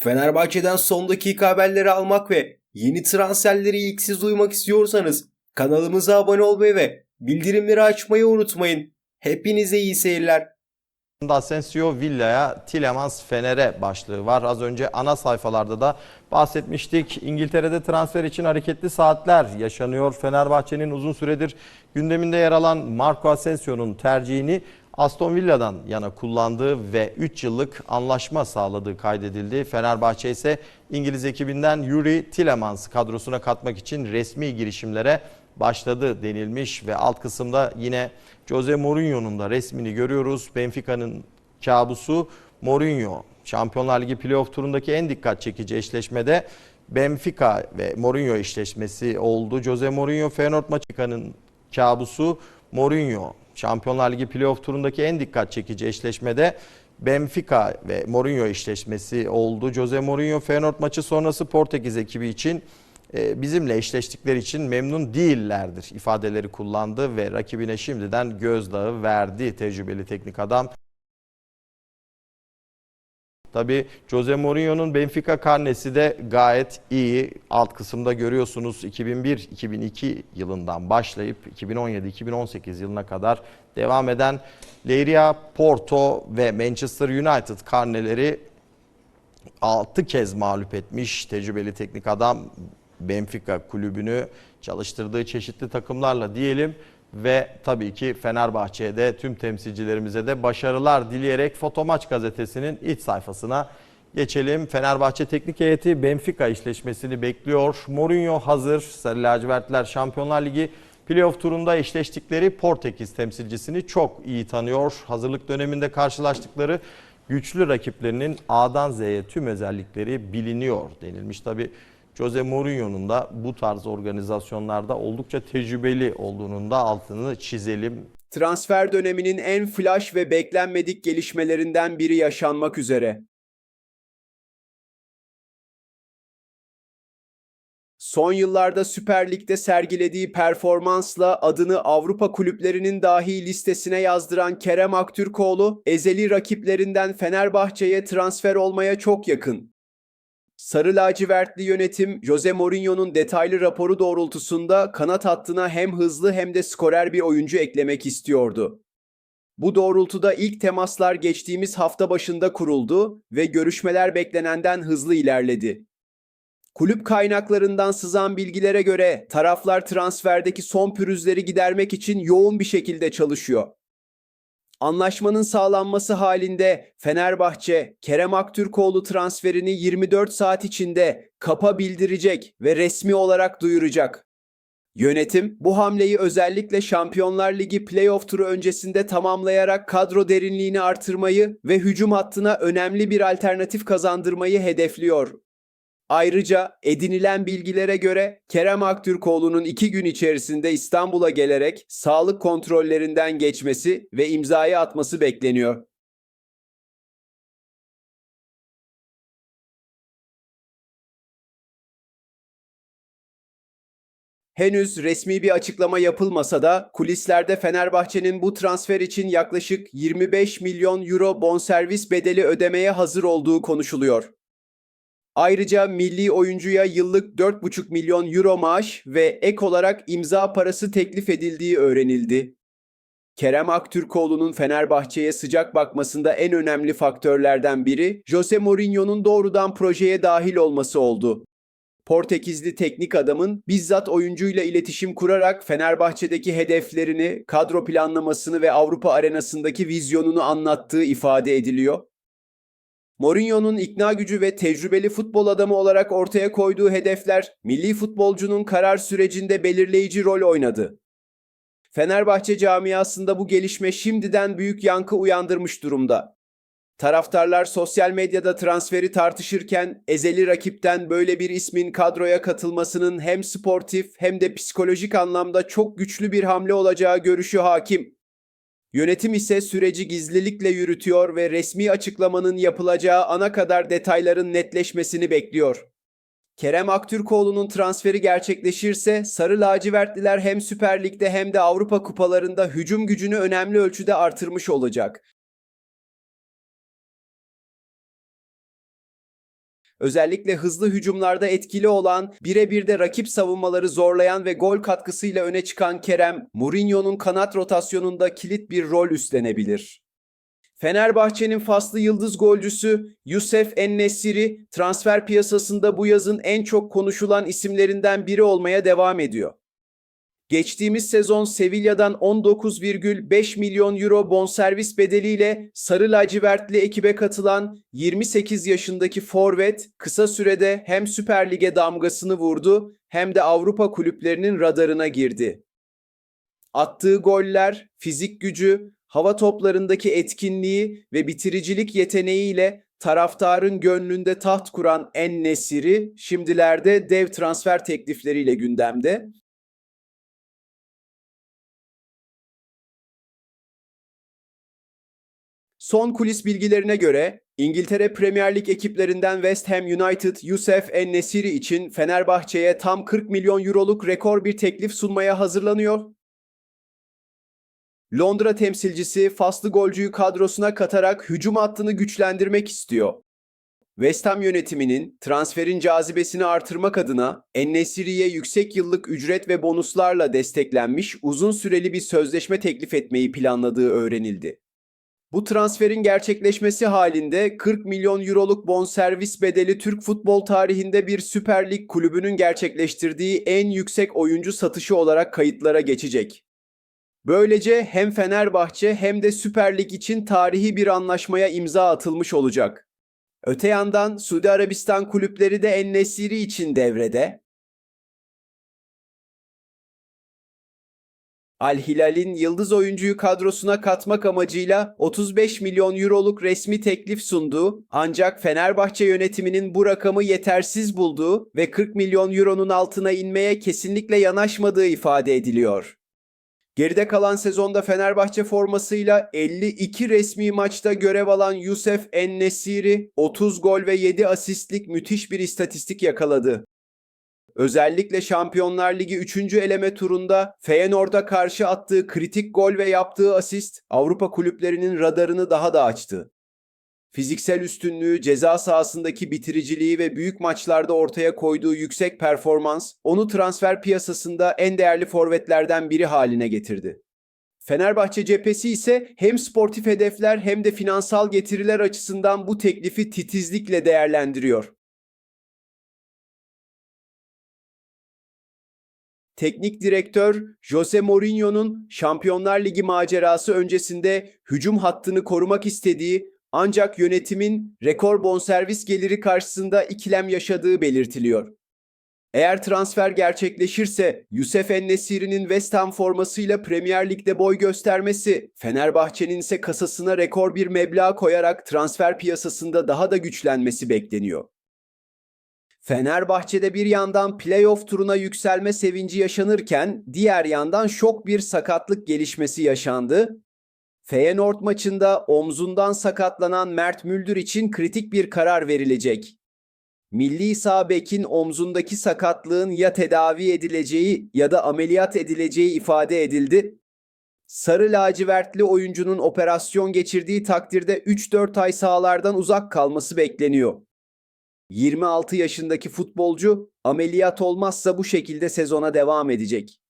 Fenerbahçe'den son dakika haberleri almak ve yeni transferleri ilk siz duymak istiyorsanız kanalımıza abone olmayı ve bildirimleri açmayı unutmayın. Hepinize iyi seyirler. Asensio Villa'ya, Tielemans Fener'e başlığı var. Az önce ana sayfalarda da bahsetmiştik. İngiltere'de transfer için hareketli saatler yaşanıyor. Fenerbahçe'nin uzun süredir gündeminde yer alan Marco Asensio'nun tercihini Aston Villa'dan yana kullandığı ve 3 yıllık anlaşma sağladığı kaydedildi. Fenerbahçe ise İngiliz ekibinden Yuri Tielemans kadrosuna katmak için resmi girişimlere başladı denilmiş ve alt kısımda yine Jose Mourinho'nun da resmini görüyoruz. Benfica'nın kabusu Mourinho. Şampiyonlar Ligi playoff turundaki en dikkat çekici eşleşmede Benfica ve Mourinho eşleşmesi oldu. Jose Mourinho Feyenoord maçının kabusu Mourinho. Şampiyonlar Ligi playoff turundaki en dikkat çekici eşleşmede Benfica ve Mourinho eşleşmesi oldu. Jose Mourinho Feyenoord maçı sonrası Portekiz ekibi için e, bizimle eşleştikleri için memnun değillerdir ifadeleri kullandı ve rakibine şimdiden gözdağı verdi tecrübeli teknik adam. Tabi Jose Mourinho'nun Benfica karnesi de gayet iyi. Alt kısımda görüyorsunuz 2001-2002 yılından başlayıp 2017-2018 yılına kadar devam eden Leiria, Porto ve Manchester United karneleri 6 kez mağlup etmiş tecrübeli teknik adam Benfica kulübünü çalıştırdığı çeşitli takımlarla diyelim ve tabii ki Fenerbahçe'ye de tüm temsilcilerimize de başarılar dileyerek Fotomaç gazetesinin iç sayfasına geçelim. Fenerbahçe teknik heyeti Benfica eşleşmesini bekliyor. Mourinho hazır. Sarı lacivertler Şampiyonlar Ligi playoff turunda eşleştikleri Portekiz temsilcisini çok iyi tanıyor. Hazırlık döneminde karşılaştıkları güçlü rakiplerinin A'dan Z'ye tüm özellikleri biliniyor denilmiş. Tabii Jose Mourinho'nun da bu tarz organizasyonlarda oldukça tecrübeli olduğunun da altını çizelim. Transfer döneminin en flash ve beklenmedik gelişmelerinden biri yaşanmak üzere. Son yıllarda Süper Lig'de sergilediği performansla adını Avrupa kulüplerinin dahi listesine yazdıran Kerem Aktürkoğlu, ezeli rakiplerinden Fenerbahçe'ye transfer olmaya çok yakın. Sarı lacivertli yönetim Jose Mourinho'nun detaylı raporu doğrultusunda kanat hattına hem hızlı hem de skorer bir oyuncu eklemek istiyordu. Bu doğrultuda ilk temaslar geçtiğimiz hafta başında kuruldu ve görüşmeler beklenenden hızlı ilerledi. Kulüp kaynaklarından sızan bilgilere göre taraflar transferdeki son pürüzleri gidermek için yoğun bir şekilde çalışıyor. Anlaşmanın sağlanması halinde Fenerbahçe, Kerem Aktürkoğlu transferini 24 saat içinde kapa bildirecek ve resmi olarak duyuracak. Yönetim bu hamleyi özellikle Şampiyonlar Ligi playoff turu öncesinde tamamlayarak kadro derinliğini artırmayı ve hücum hattına önemli bir alternatif kazandırmayı hedefliyor. Ayrıca edinilen bilgilere göre Kerem Aktürkoğlu'nun iki gün içerisinde İstanbul'a gelerek sağlık kontrollerinden geçmesi ve imzayı atması bekleniyor. Henüz resmi bir açıklama yapılmasa da kulislerde Fenerbahçe'nin bu transfer için yaklaşık 25 milyon euro bonservis bedeli ödemeye hazır olduğu konuşuluyor. Ayrıca milli oyuncuya yıllık 4,5 milyon euro maaş ve ek olarak imza parası teklif edildiği öğrenildi. Kerem Aktürkoğlu'nun Fenerbahçe'ye sıcak bakmasında en önemli faktörlerden biri Jose Mourinho'nun doğrudan projeye dahil olması oldu. Portekizli teknik adamın bizzat oyuncuyla iletişim kurarak Fenerbahçe'deki hedeflerini, kadro planlamasını ve Avrupa arenasındaki vizyonunu anlattığı ifade ediliyor. Mourinho'nun ikna gücü ve tecrübeli futbol adamı olarak ortaya koyduğu hedefler milli futbolcunun karar sürecinde belirleyici rol oynadı. Fenerbahçe camiasında bu gelişme şimdiden büyük yankı uyandırmış durumda. Taraftarlar sosyal medyada transferi tartışırken ezeli rakipten böyle bir ismin kadroya katılmasının hem sportif hem de psikolojik anlamda çok güçlü bir hamle olacağı görüşü hakim. Yönetim ise süreci gizlilikle yürütüyor ve resmi açıklamanın yapılacağı ana kadar detayların netleşmesini bekliyor. Kerem Aktürkoğlu'nun transferi gerçekleşirse Sarı Lacivertliler hem Süper Lig'de hem de Avrupa kupalarında hücum gücünü önemli ölçüde artırmış olacak. Özellikle hızlı hücumlarda etkili olan, birebir de rakip savunmaları zorlayan ve gol katkısıyla öne çıkan Kerem, Mourinho'nun kanat rotasyonunda kilit bir rol üstlenebilir. Fenerbahçe'nin faslı yıldız golcüsü Yusuf En-Nesyri transfer piyasasında bu yazın en çok konuşulan isimlerinden biri olmaya devam ediyor. Geçtiğimiz sezon Sevilla'dan 19,5 milyon euro bonservis bedeliyle Sarı Lacivertli ekibe katılan 28 yaşındaki forvet kısa sürede hem Süper Lig'e damgasını vurdu hem de Avrupa kulüplerinin radarına girdi. Attığı goller, fizik gücü, hava toplarındaki etkinliği ve bitiricilik yeteneğiyle taraftarın gönlünde taht kuran En Nesiri şimdilerde dev transfer teklifleriyle gündemde. Son kulis bilgilerine göre İngiltere Premier Lig ekiplerinden West Ham United Yusuf En-Nesiri için Fenerbahçe'ye tam 40 milyon euroluk rekor bir teklif sunmaya hazırlanıyor. Londra temsilcisi faslı golcüyü kadrosuna katarak hücum hattını güçlendirmek istiyor. West Ham yönetiminin transferin cazibesini artırmak adına En-Nesyri'ye yüksek yıllık ücret ve bonuslarla desteklenmiş uzun süreli bir sözleşme teklif etmeyi planladığı öğrenildi. Bu transferin gerçekleşmesi halinde 40 milyon euroluk bonservis bedeli Türk futbol tarihinde bir Süper Lig kulübünün gerçekleştirdiği en yüksek oyuncu satışı olarak kayıtlara geçecek. Böylece hem Fenerbahçe hem de Süper Lig için tarihi bir anlaşmaya imza atılmış olacak. Öte yandan Suudi Arabistan kulüpleri de En-Nesyri için devrede. Al Hilal'in yıldız oyuncuyu kadrosuna katmak amacıyla 35 milyon euroluk resmi teklif sunduğu ancak Fenerbahçe yönetiminin bu rakamı yetersiz bulduğu ve 40 milyon euronun altına inmeye kesinlikle yanaşmadığı ifade ediliyor. Geride kalan sezonda Fenerbahçe formasıyla 52 resmi maçta görev alan Yusuf En-Nesiri 30 gol ve 7 asistlik müthiş bir istatistik yakaladı. Özellikle Şampiyonlar Ligi 3. eleme turunda Feyenoord'a karşı attığı kritik gol ve yaptığı asist Avrupa kulüplerinin radarını daha da açtı. Fiziksel üstünlüğü, ceza sahasındaki bitiriciliği ve büyük maçlarda ortaya koyduğu yüksek performans onu transfer piyasasında en değerli forvetlerden biri haline getirdi. Fenerbahçe cephesi ise hem sportif hedefler hem de finansal getiriler açısından bu teklifi titizlikle değerlendiriyor. Teknik direktör Jose Mourinho'nun Şampiyonlar Ligi macerası öncesinde hücum hattını korumak istediği ancak yönetimin rekor bonservis geliri karşısında ikilem yaşadığı belirtiliyor. Eğer transfer gerçekleşirse Yusuf En-Nesyri'nin West Ham formasıyla Premier Lig'de boy göstermesi, Fenerbahçe'nin ise kasasına rekor bir meblağ koyarak transfer piyasasında daha da güçlenmesi bekleniyor. Fenerbahçe'de bir yandan playoff turuna yükselme sevinci yaşanırken diğer yandan şok bir sakatlık gelişmesi yaşandı. Feyenoord maçında omzundan sakatlanan Mert Müldür için kritik bir karar verilecek. Milli sağ bekin omzundaki sakatlığın ya tedavi edileceği ya da ameliyat edileceği ifade edildi. Sarı lacivertli oyuncunun operasyon geçirdiği takdirde 3-4 ay sahalardan uzak kalması bekleniyor. 26 yaşındaki futbolcu ameliyat olmazsa bu şekilde sezona devam edecek.